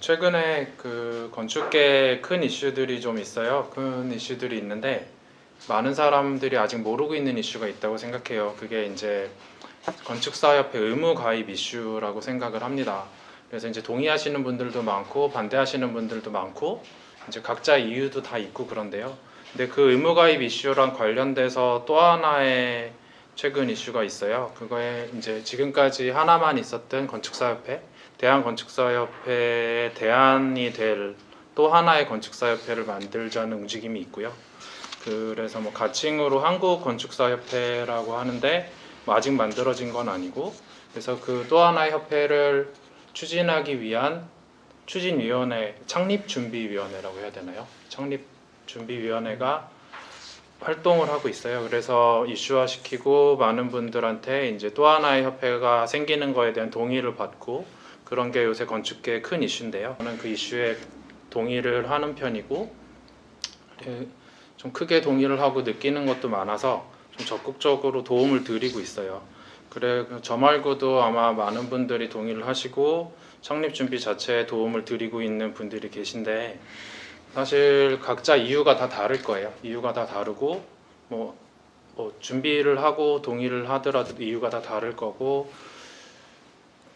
최근에 그 건축계 큰 이슈들이 좀 있어요. 큰 이슈들이 있는데 많은 사람들이 아직 모르고 있는 이슈가 있다고 생각해요. 그게 이제 건축사협회 의무 가입 이슈라고 생각을 합니다. 그래서 이제 동의하시는 분들도 많고 반대하시는 분들도 많고 이제 각자 이유도 다 있고 그런데요. 근데 그 의무 가입 이슈랑 관련돼서 또 하나의 최근 이슈가 있어요. 그거에 이제 지금까지 하나만 있었던 건축사협회, 대한건축사협회의 대안이 될 또 하나의 건축사협회를 만들자는 움직임이 있고요. 그래서 뭐 가칭으로 한국건축사협회라고 하는데 뭐 아직 만들어진 건 아니고 그래서 그 또 하나의 협회를 추진하기 위한 추진위원회 창립준비위원회라고 해야 되나요? 창립준비위원회가 활동을 하고 있어요. 그래서 이슈화 시키고 많은 분들한테 이제 또 하나의 협회가 생기는 거에 대한 동의를 받고 그런 게 요새 건축계의 큰 이슈인데요. 저는 그 이슈에 동의를 하는 편이고 예, 좀 크게 동의를 하고 느끼는 것도 많아서 좀 적극적으로 도움을 드리고 있어요. 그래 저 말고도 아마 많은 분들이 동의를 하시고 창립 준비 자체에 도움을 드리고 있는 분들이 계신데 사실 각자 이유가 다 다를 거예요. 이유가 다 다르고 뭐, 뭐 준비를 하고 동의를 하더라도 이유가 다 다를 거고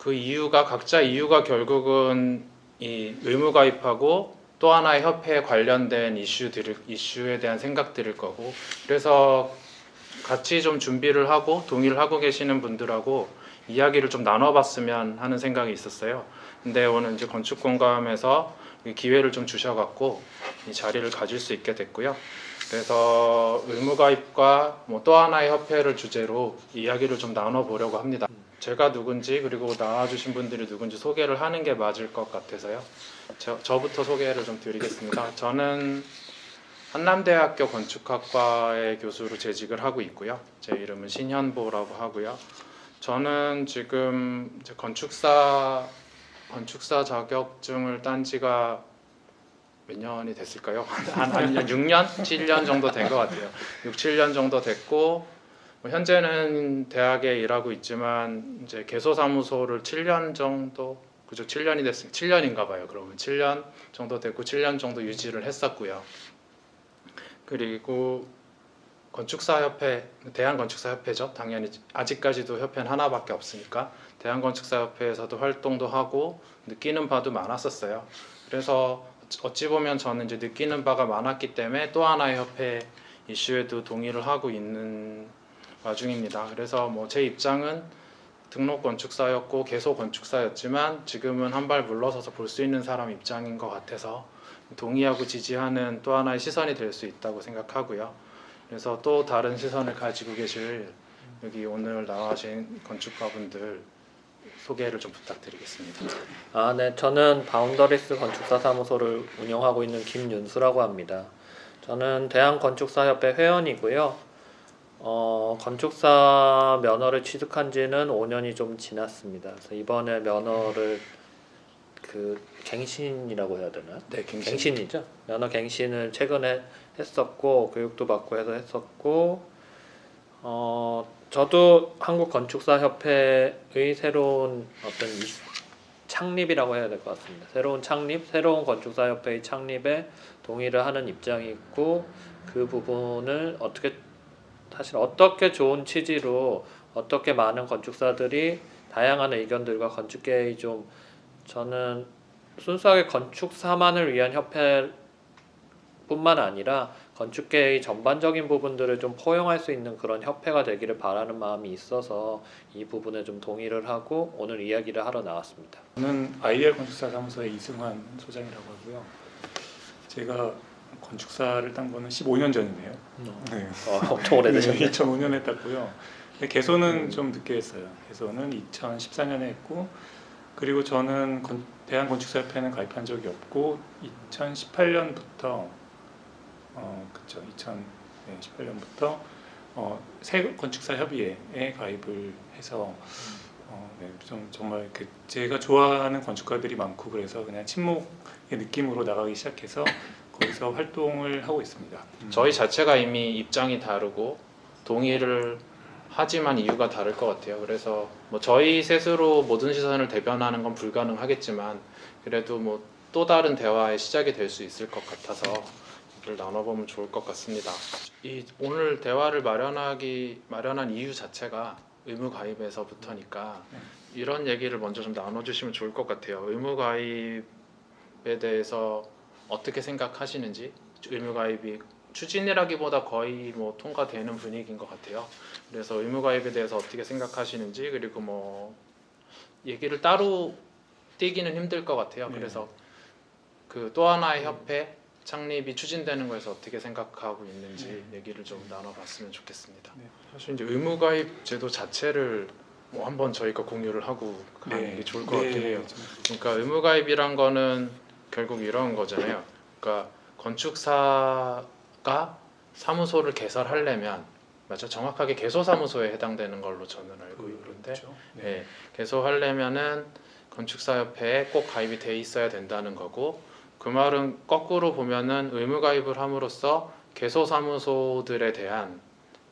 그 이유가 각자 이유가 결국은 이 의무 가입하고 또 하나의 협회에 관련된 이슈들 이슈에 대한 생각들일 거고 그래서 같이 좀 준비를 하고 동의를 하고 계시는 분들하고 이야기를 좀 나눠봤으면 하는 생각이 있었어요. 근데 오늘 이제 건축 공감에서 이 기회를 좀 주셔갖고 이 자리를 가질 수 있게 됐고요. 그래서 의무가입과 뭐 또 하나의 협회를 주제로 이야기를 좀 나눠보려고 합니다. 제가 누군지 그리고 나와주신 분들이 누군지 소개를 하는 게 맞을 것 같아서요. 저, 저부터 소개를 좀 드리겠습니다. 저는 한남대학교 건축학과의 교수로 재직을 하고 있고요. 제 이름은 신현보라고 하고요. 저는 지금 건축사 건축사 자격증을 딴 지가 몇 년이 됐을까요? 한, 한 6년, 7년 정도 된 것 같아요. 6, 7년 정도 됐고 뭐 현재는 대학에 일하고 있지만 이제 개소 사무소를 7년 정도 그죠 7년이 됐으니 7년인가 봐요. 그러면 7년 정도 됐고 7년 정도 유지를 했었고요. 그리고 건축사협회 대한건축사협회죠. 당연히 아직까지도 협회는 하나밖에 없으니까 대한건축사협회에서도 활동도 하고 느끼는 바도 많았었어요. 그래서 어찌 보면 저는 이제 느끼는 바가 많았기 때문에 또 하나의 협회 이슈에도 동의를 하고 있는 와 중입니다. 그래서 뭐 제 입장은 등록 건축사였고 개소 건축사였지만 지금은 한 발 물러서서 볼 수 있는 사람 입장인 것 같아서 동의하고 지지하는 또 하나의 시선이 될 수 있다고 생각하고요. 그래서 또 다른 시선을 가지고 계실 여기 오늘 나와신 건축가분들 소개를 좀 부탁드리겠습니다. 아, 네. 저는 바운더리스 건축사 사무소를 운영하고 있는 김윤수라고 합니다. 저는 대한건축사협회 회원이고요. 어, 건축사 면허를 취득한 지는 5년이 좀 지났습니다. 그래서 이번에 면허를 그 갱신이라고 해야 되나요? 네, 갱신. 갱신이죠. 면허 갱신을 최근에 했었고 교육도 받고 해서 했었고 어 저도 한국 건축사 협회의 새로운 어떤 이- 창립이라고 해야 될 것 같습니다. 새로운 창립, 새로운 건축사 협회의 창립에 동의를 하는 입장이 있고 그 부분을 어떻게 사실 어떻게 좋은 취지로 어떻게 많은 건축사들이 다양한 의견들과 건축계의 좀 저는 순수하게 건축사만을 위한 협회뿐만 아니라 건축계의 전반적인 부분들을 좀 포용할 수 있는 그런 협회가 되기를 바라는 마음이 있어서 이 부분에 좀 동의를 하고 오늘 이야기를 하러 나왔습니다. 저는 아이디얼 건축사 사무소의 이승환 소장이라고 하고요. 제가 건축사를 딴 거는 15년 전이네요. 네. 어, 엄청 오래되셨네요. 2005년에 땄고요. 개소는 좀 늦게 했어요. 개소는 2014년에 했고 그리고 저는 건- 대한건축사협회는 가입한 적이 없고 2018년부터 어 그쵸 2018년부터 어, 새 건축사 협의회에 가입을 해서 어, 네, 좀 정말 그 제가 좋아하는 건축가들이 많고 그래서 그냥 친목의 느낌으로 나가기 시작해서 거기서 활동을 하고 있습니다. 음. 저희 자체가 이미 입장이 다르고 동의를 하지만 이유가 다를 것 같아요. 그래서 뭐 저희 셋으로 모든 시선을 대변하는 건 불가능하겠지만 그래도 뭐 또 다른 대화의 시작이 될 수 있을 것 같아서 이를 나눠보면 좋을 것 같습니다. 이 오늘 대화를 마련하기 마련한 이유 자체가 의무 가입에서부터니까 이런 얘기를 먼저 좀 나눠주시면 좋을 것 같아요. 의무 가입에 대해서 어떻게 생각하시는지 의무 가입이 추진이라기보다 거의 뭐 통과되는 분위기인 것 같아요. 그래서 의무 가입에 대해서 어떻게 생각하시는지 그리고 뭐 얘기를 따로 띄기는 힘들 것 같아요. 네. 그래서 그 또 하나의 협회 창립이 추진되는 거에서 어떻게 생각하고 있는지 얘기를 좀 나눠봤으면 좋겠습니다. 네. 사실 이제 의무 가입 제도 자체를 뭐 한번 저희가 공유를 하고 가는 게 좋을 것 같긴 해요. 좀 그러니까 의무 가입이란 거는 결국 이런 거잖아요. 그러니까 건축사가 사무소를 개설하려면 맞죠? 정확하게 개소 사무소에 해당되는 걸로 저는 알고 있는데 그렇죠. 네. 네, 개소하려면은 건축사협회에 꼭 가입이 돼 있어야 된다는 거고 그 말은 거꾸로 보면은 의무 가입을 함으로써 개소 사무소들에 대한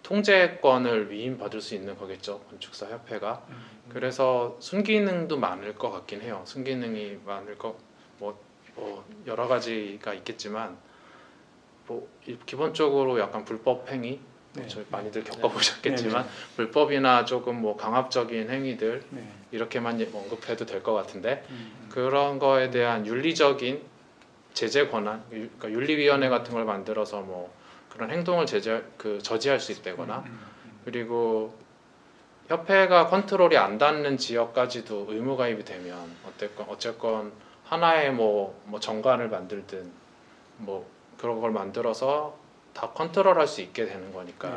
통제권을 위임받을 수 있는 거겠죠 건축사 협회가 음. 그래서 순기능도 많을 것 같긴 해요 순기능이 많을 거 뭐뭐 여러 가지가 있겠지만 뭐 이- 기본적으로 약간 불법 행위 네. 저희 많이들 겪어보셨겠지만 네, 불법이나 조금 뭐 강압적인 행위들 네. 네. 이렇게만 예- 언급해도 될 것 같은데 음. 그런 거에 대한 윤리적인 제재 권한, 유- 그러니까 윤리위원회 같은 걸 만들어서 뭐 그런 행동을 제재 그 저지할 수 있다거나 음, 음, 그리고 협회가 컨트롤이 안 닿는 지역까지도 의무 가입이 되면 어쨌건 어쨌건 하나의 뭐, 뭐 정관을 만들든 뭐 그런 걸 만들어서 다 컨트롤할 수 있게 되는 거니까 네.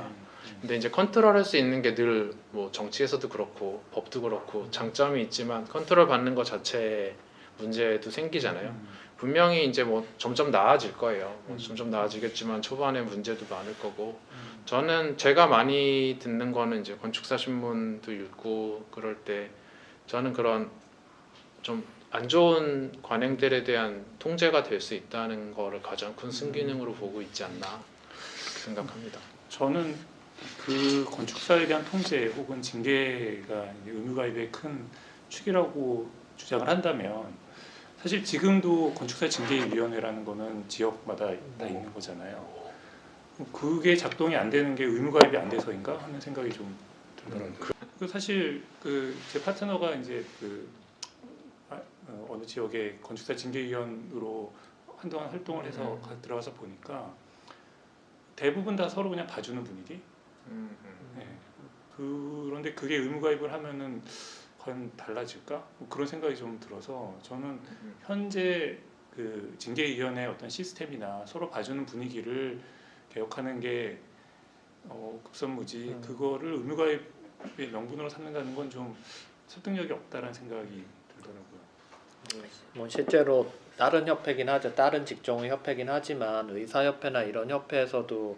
근데 이제 컨트롤할 수 있는 게 늘 뭐 정치에서도 그렇고 법도 그렇고 장점이 있지만 컨트롤 받는 것 자체에 문제도 생기잖아요. 음. 분명히 이제 뭐 점점 나아질 거예요. 뭐 음. 점점 나아지겠지만 초반에 문제도 많을 거고 음. 저는 제가 많이 듣는 거는 이제 건축사 신문도 읽고 그럴 때 저는 그런 좀 안 좋은 관행들에 대한 통제가 될 수 있다는 거를 가장 큰 순기능으로 보고 있지 않나 생각합니다. 저는 그 건축사에 대한 통제 혹은 징계가 의무가입의 큰 축이라고 주장을 한다면 사실 지금도 건축사 징계위원회라는 거는 지역마다 다 있는 거잖아요. 그게 작동이 안 되는 게 의무가입이 안 돼서인가 하는 생각이 좀 들더라고요. 그 사실 그 제 파트너가 이제 그 아, 어, 어느 지역의 건축사 징계위원으로 한동안 활동을 해서 음. 가- 들어가서 보니까 대부분 다 서로 그냥 봐주는 분위기. 음, 네. 그런데 그게 의무가입을 하면은 과연 달라질까? 뭐 그런 생각이 좀 들어서 저는 음. 현재 그 징계위원회 어떤 시스템이나 서로 봐주는 분위기를 개혁하는 게 어, 급선무지 음. 그거를 의무가입의 명분으로 삼는다는 건 좀 설득력이 없다라는 생각이 들더라고요. 뭐 실제로 다른 협회긴 하죠. 다른 직종의 협회긴 하지만 의사협회나 이런 협회에서도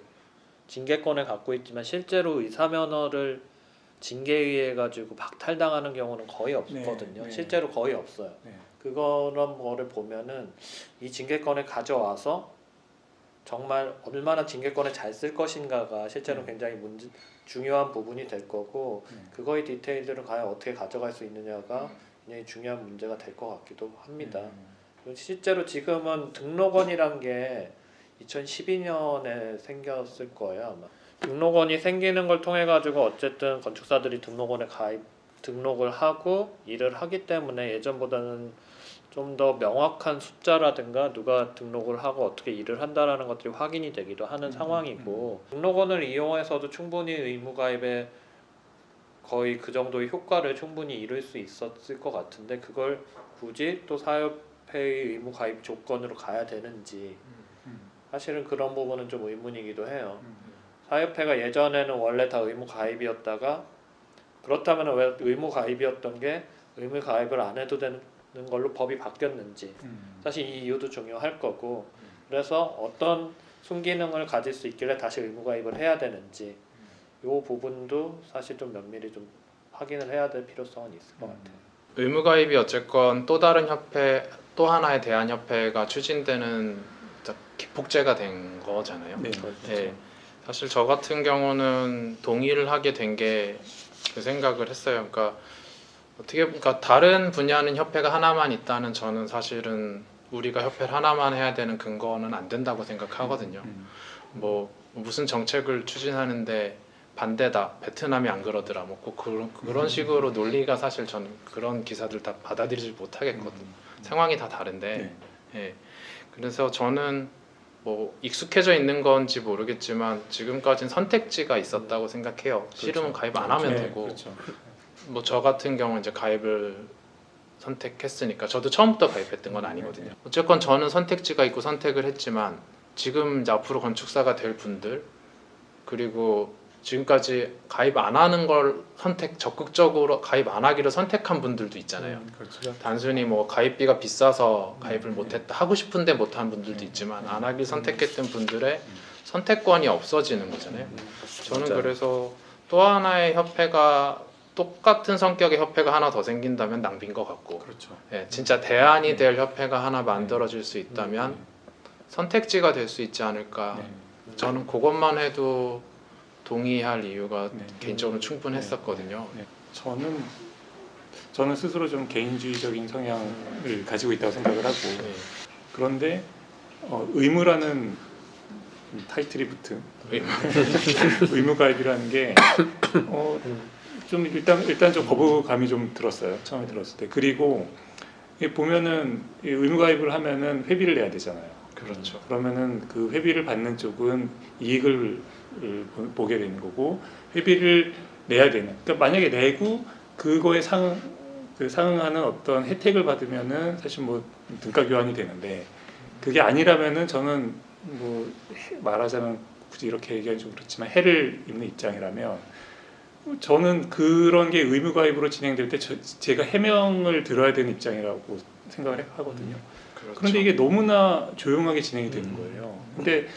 징계권을 갖고 있지만 실제로 의사 면허를 징계위에 가지고 박탈당하는 경우는 거의 없거든요. 네. 실제로 거의 없어요. 네. 그런 거를 보면은 이 징계권을 가져와서 정말 얼마나 징계권을 잘 쓸 것인가가 실제로 음. 굉장히 문제, 중요한 부분이 될 거고 네. 그거의 디테일들을 과연 어떻게 가져갈 수 있느냐가 굉장히 중요한 문제가 될 것 같기도 합니다. 음. 실제로 지금은 등록원이란 게 2012년에 생겼을 거예요 아마. 등록원이 생기는 걸 통해 가지고 어쨌든 건축사들이 등록원에 가입 등록을 하고 일을 하기 때문에 예전보다는 좀 더 명확한 숫자라든가 누가 등록을 하고 어떻게 일을 한다라는 것들이 확인이 되기도 하는 음, 상황이고 등록원을 이용해서도 충분히 의무 가입에 거의 그 정도의 효과를 충분히 이룰 수 있었을 것 같은데 그걸 굳이 또 사협회의 의무 가입 조건으로 가야 되는지 음. 사실은 그런 부분은 좀 의문이기도 해요. 음. 사협회가 예전에는 원래 다 의무 가입이었다가 그렇다면 왜 의무 가입이었던 게 의무 가입을 안 해도 되는 걸로 법이 바뀌었는지 음. 사실 이 이유도 중요할 거고 그래서 어떤 순기능을 가질 수 있길래 다시 의무 가입을 해야 되는지 이 부분도 사실 좀 면밀히 좀 확인을 해야 될 필요성은 있을 것 같아요. 의무 가입이 어쨌건 또 다른 협회 또 하나의 대한 협회가 추진되는 기폭제가 된 거잖아요. 네. 네. 사실 저 같은 경우는 동의를 하게 된 게 그 생각을 했어요. 그러니까 어떻게 그러니까 다른 분야는 협회가 하나만 있다는 저는 사실은 우리가 협회를 하나만 해야 되는 근거는 안 된다고 생각하거든요. 음. 뭐 무슨 정책을 추진하는데 반대다 베트남이 안 그러더라 뭐꼭 그런 그런 식으로 논리가 사실 저는 그런 기사들 다 받아들이지 못하겠거든요. 상황이 다 다른데 네. 예. 그래서 저는 뭐 익숙해져 있는 건지 모르겠지만 지금까지는 선택지가 있었다고 생각해요. 싫으면 가입 안 하면 네, 되고 그렇죠. 뭐저 같은 경우는 이제 가입을 선택했으니까 저도 처음부터 가입했던 건 아니거든요. 어쨌건 저는 선택지가 있고 선택을 했지만 지금 이제 앞으로 건축사가 될 분들 그리고 지금까지 가입 안 하는 걸 선택 적극적으로 가입 안 하기를 선택한 분들도 있잖아요. 음, 그렇죠. 단순히 뭐 가입비가 비싸서 음, 가입을 네. 못했다 하고 싶은데 못한 분들도 있지만 안 하길 선택했던 분들의 선택권이 없어지는 거잖아요. 저는 맞아요. 그래서 또 하나의 협회가 똑같은 성격의 협회가 하나 더 생긴다면 낭비인 것 같고 그렇죠. 예, 진짜 대안이 네. 될 협회가 하나 만들어질 수 있다면 선택지가 될 수 있지 않을까 네. 저는 그것만 해도 동의할 이유가 네. 개인적으로 충분했었거든요 네. 저는 저는 스스로 좀 개인주의적인 성향을 가지고 있다고 생각을 하고 네. 그런데 어, 의무라는 타이틀이 붙은 의무. 가입이라는 게 어, 좀 일단 일단 좀 거부감이 좀 들었어요 처음에 들었을 때 그리고 보면은 이 의무 가입을 하면은 회비를 내야 되잖아요. 그렇죠 그러면은 그 회비를 받는 쪽은 이익을 보- 보게 되는 거고 회비를 내야 되는. 그러니까 만약에 내고 그거에 상, 그 상응하는 어떤 혜택을 받으면은 사실 뭐 등가 교환이 되는데 그게 아니라면은 저는 뭐 해- 말하자면 굳이 이렇게 얘기하기 좀 그렇지만 해를 입는 입장이라면 저는 그런 게 의무 가입으로 진행될 때 저- 제가 해명을 들어야 되는 입장이라고 생각을 하거든요. 그렇죠. 그런데 이게 너무나 조용하게 진행이 되는 거예요. 근데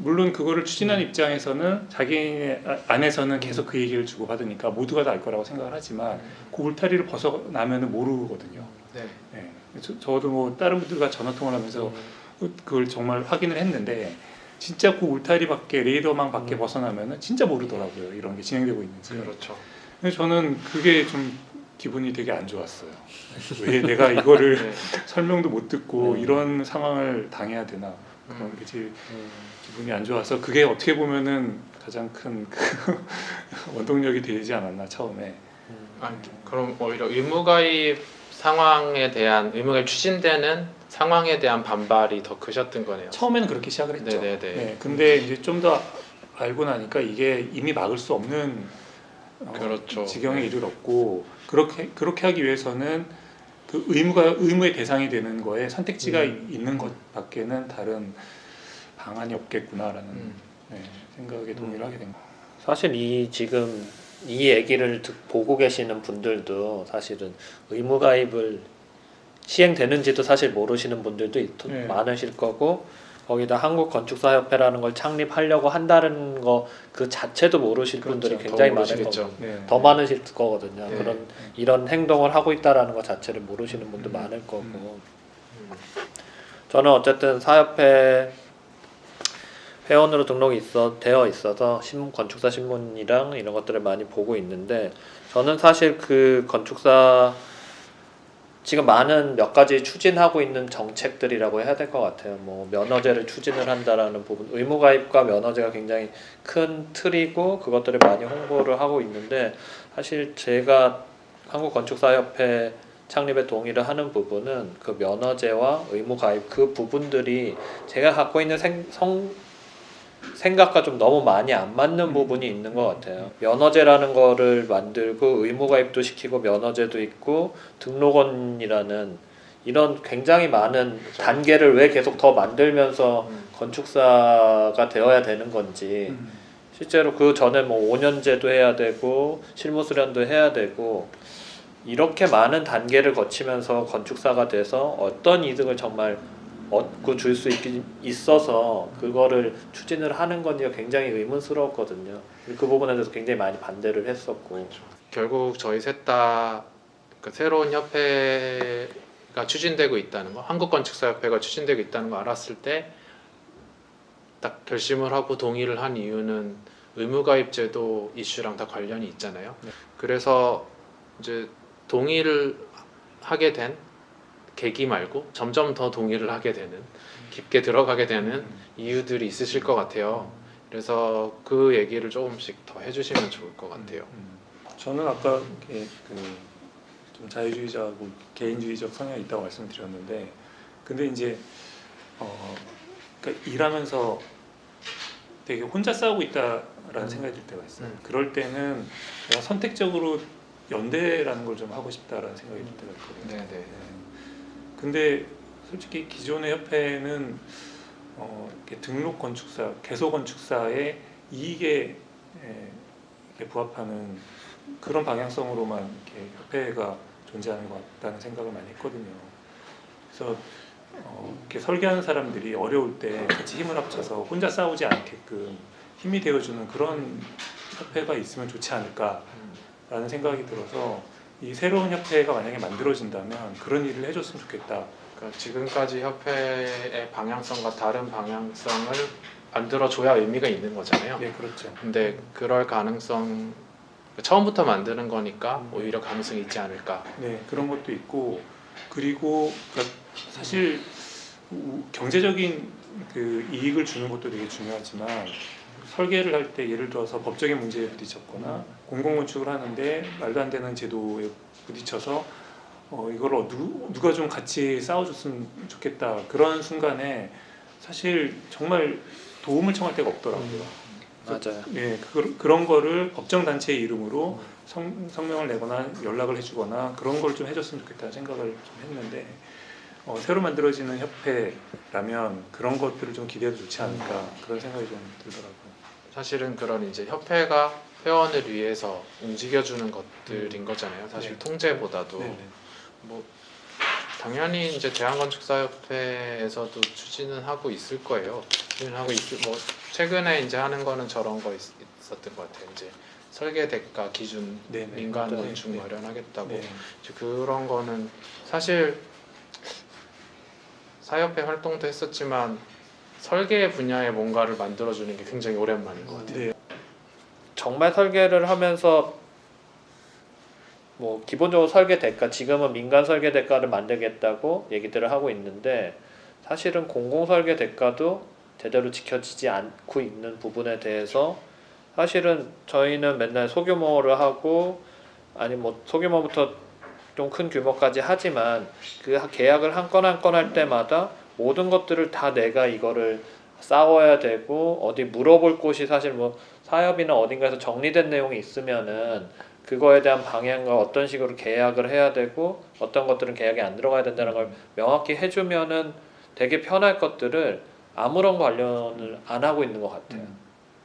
물론 그거를 추진한 입장에서는 자기 안에서는 계속 그 얘기를 주고 받으니까 모두가 다 알 거라고 생각을 하지만 그 울타리를 벗어나면은 모르거든요. 네. 예. 저, 저도 뭐 다른 분들과 전화 통화를 하면서 그걸 정말 확인을 했는데 진짜 그 울타리 밖에 레이더망 밖에 음. 벗어나면은 진짜 모르더라고요. 이런 게 진행되고 있는지. 그렇죠 그래서 저는 그게 좀 기분이 되게 안 좋았어요. 왜 내가 이거를 네. 설명도 못 듣고 음. 이런 상황을 당해야 되나 그런 음. 게 제일 기분이 안 좋아서 그게 어떻게 보면은 가장 큰 그 원동력이 되지 않았나 처음에 아, 그럼 오히려 의무가입 상황에 대한 의무가입 추진되는 상황에 대한 반발이 더 크셨던 거네요. 처음에는 그렇게 시작을 했죠. 네네네. 네, 근데 이제 좀 더 알고 나니까 이게 이미 막을 수 없는 어, 그렇죠. 지경에 이르렀고 그렇게 그렇게 하기 위해서는 그 의무가 의무의 대상이 되는 거에 선택지가 음. 있는 것밖에는 다른 방안이 없겠구나라는 음. 네, 생각에 동의를 음. 하게 된 거예요. 사실 이 지금 이 얘기를 듣, 보고 계시는 분들도 사실은 의무 가입을 시행되는지도 사실 모르시는 분들도 있- 네. 많으실 거고 거기다 한국 건축사 협회라는 걸 창립하려고 한다는 거 그 자체도 모르실 그렇죠. 분들이 더 굉장히 많을. 거고 네. 더 많으실 거거든요. 네. 그런 이런 행동을 하고 있다라는 것 자체를 모르시는 분도 음. 많을 거고 음. 저는 어쨌든 사협회 회원으로 등록이 있어 되어 있어서 신문 건축사 신문이랑 이런 것들을 많이 보고 있는데 저는 사실 그 건축사 지금 많은 몇 가지 추진하고 있는 정책들이라고 해야 될 것 같아요. 뭐 면허제를 추진을 한다라는 부분, 의무가입과 면허제가 굉장히 큰 틀이고 그것들을 많이 홍보를 하고 있는데 사실 제가 한국 건축사협회 창립에 동의를 하는 부분은 그 면허제와 의무가입 그 부분들이 제가 갖고 있는 생, 성, 생각과 좀 너무 많이 안 맞는 부분이 있는 것 같아요. 면허제라는 거를 만들고 의무가입도 시키고 면허제도 있고 등록원이라는 이런 굉장히 많은 그렇죠. 단계를 왜 계속 더 만들면서 음. 건축사가 되어야 되는 건지 음. 실제로 그 전에 뭐 5년제도 해야 되고 실무 수련도 해야 되고 이렇게 많은 단계를 거치면서 건축사가 돼서 어떤 이득을 정말 얻고 줄 수 있어서 그거를 추진을 하는 건지가 굉장히 의문스러웠거든요. 그 부분에 대해서 굉장히 많이 반대를 했었고 결국 저희 셋다 그 새로운 협회가 추진되고 있다는 거, 한국건축사협회가 추진되고 있다는 거 알았을 때 딱 결심을 하고 동의를 한 이유는 의무가입제도 이슈랑 다 관련이 있잖아요. 네. 그래서 이제 동의를 하게 된 계기 말고 점점 더 동의를 하게 되는 깊게 들어가게 되는 이유들이 있으실 것 같아요. 그래서 그 얘기를 조금씩 더 해주시면 좋을 것 같아요. 음. 저는 아까 그좀 자유주의자하고 개인주의적 성향이 있다고 말씀드렸는데, 근데 이제 어, 그러니까 일하면서 되게 혼자 싸우고 있다라는 음. 생각이 들 때가 있어요. 음. 그럴 때는 내가 선택적으로 연대라는 걸 좀 하고 싶다라는 생각이 들 때가 있거든요. 네네. 네. 근데 솔직히 기존의 협회는 어, 등록 건축사, 개소 건축사의 이익에 에, 이렇게 부합하는 그런 방향성으로만 협회가 존재하는 것 같다는 생각을 많이 했거든요. 그래서 어, 이렇게 설계하는 사람들이 어려울 때 같이 힘을 합쳐서 혼자 싸우지 않게끔 힘이 되어주는 그런 협회가 있으면 좋지 않을까라는 생각이 들어서 이 새로운 협회가 만약에 만들어진다면 그런 일을 해줬으면 좋겠다. 그러니까 지금까지 협회의 방향성과 다른 방향성을 만들어줘야 의미가 있는 거잖아요. 네, 그렇죠. 근데 그럴 가능성 처음부터 만드는 거니까 오히려 가능성이 있지 않을까. 네, 그런 것도 있고 그리고 그러니까 사실 우- 경제적인 그 이익을 주는 것도 되게 중요하지만 설계를 할 때 예를 들어서 법적인 문제에 부딪혔거나 공공건축을 하는데 말도 안 되는 제도에 부딪혀서 어, 이걸 어, 누, 누가 좀 같이 싸워줬으면 좋겠다 그런 순간에 사실 정말 도움을 청할 데가 없더라고요. 맞아요. 예, 그, 그런 거를 법정 단체의 이름으로 성, 성명을 내거나 연락을 해주거나 그런 걸 좀 해줬으면 좋겠다는 생각을 좀 했는데 어, 새로 만들어지는 협회라면 그런 것들을 좀 기대해도 좋지 않을까 그런 생각이 좀 들더라고요. 사실은 그런 이제 협회가 회원을 위해서 움직여주는 것들인 거잖아요. 사실 네. 통제보다도 네 네. 뭐 당연히 이제 대한건축사협회에서도 추진은 하고 있을 거예요. 추진을 하고 있을 뭐 최근에 이제 하는 거는 저런 거 있, 있었던 것 같아요. 이제 설계 대가 기준. 민간 네, 건축 네. 마련하겠다고 네. 그런 거는 사실 사협회 활동도 했었지만 설계 분야의 뭔가를 만들어주는 게 굉장히 오랜만인 것 같아요. 네. 정말 설계를 하면서 뭐 기본적으로 설계 대가 지금은 민간 설계 대가를 만들겠다고 얘기들을 하고 있는데 사실은 공공 설계 대가도 제대로 지켜지지 않고 있는 부분에 대해서 사실은 저희는 맨날 소규모를 하고 아니 뭐 소규모부터 좀 큰 규모까지 하지만 그 계약을 한 건 한 건 할 때마다 모든 것들을 다 내가 이거를 싸워야 되고 어디 물어볼 곳이 사실 뭐 사협이나 어딘가에서 정리된 내용이 있으면은 그거에 대한 방향과 어떤 식으로 계약을 해야 되고 어떤 것들은 계약에 안 들어가야 된다는 걸 명확히 해주면은 되게 편할 것들을 아무런 관련을 안 하고 있는 것 같아요. 음.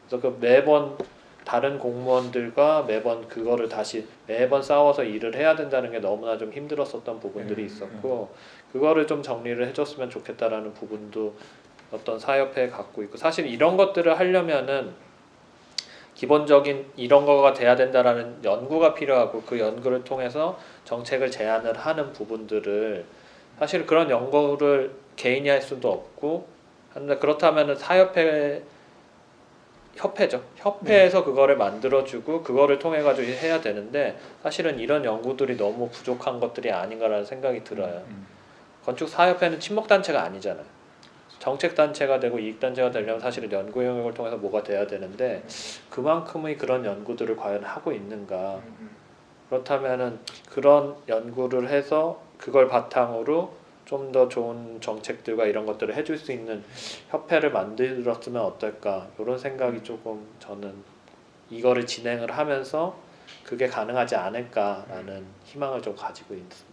그래서 그 매번 다른 공무원들과 매번 그거를 다시 매번 싸워서 일을 해야 된다는 게 너무나 좀 힘들었었던 부분들이 음, 있었고 그거를 좀 정리를 해줬으면 좋겠다라는 부분도 어떤 사협회에 갖고 있고 사실 이런 것들을 하려면은 기본적인 이런 거가 돼야 된다라는 연구가 필요하고 그 연구를 통해서 정책을 제안을 하는 부분들을 사실 그런 연구를 개인이 할 수도 없고 한데 그렇다면은 사협회 협회죠. 협회에서 그거를 만들어주고 그거를 통해 가지고 해야 되는데 사실은 이런 연구들이 너무 부족한 것들이 아닌가라는 생각이 들어요. 음. 건축 사협회는 친목 단체가 아니잖아요. 정책 단체가 되고 이익 단체가 되려면 사실은 연구 영역을 통해서 뭐가 돼야 되는데 그만큼의 그런 연구들을 과연 하고 있는가? 그렇다면은 그런 연구를 해서 그걸 바탕으로 좀 더 좋은 정책들과 이런 것들을 해줄 수 있는 협회를 만들었으면 어떨까 이런 생각이 조금 저는 이거를 진행을 하면서 그게 가능하지 않을까라는 희망을 좀 가지고 있습니다.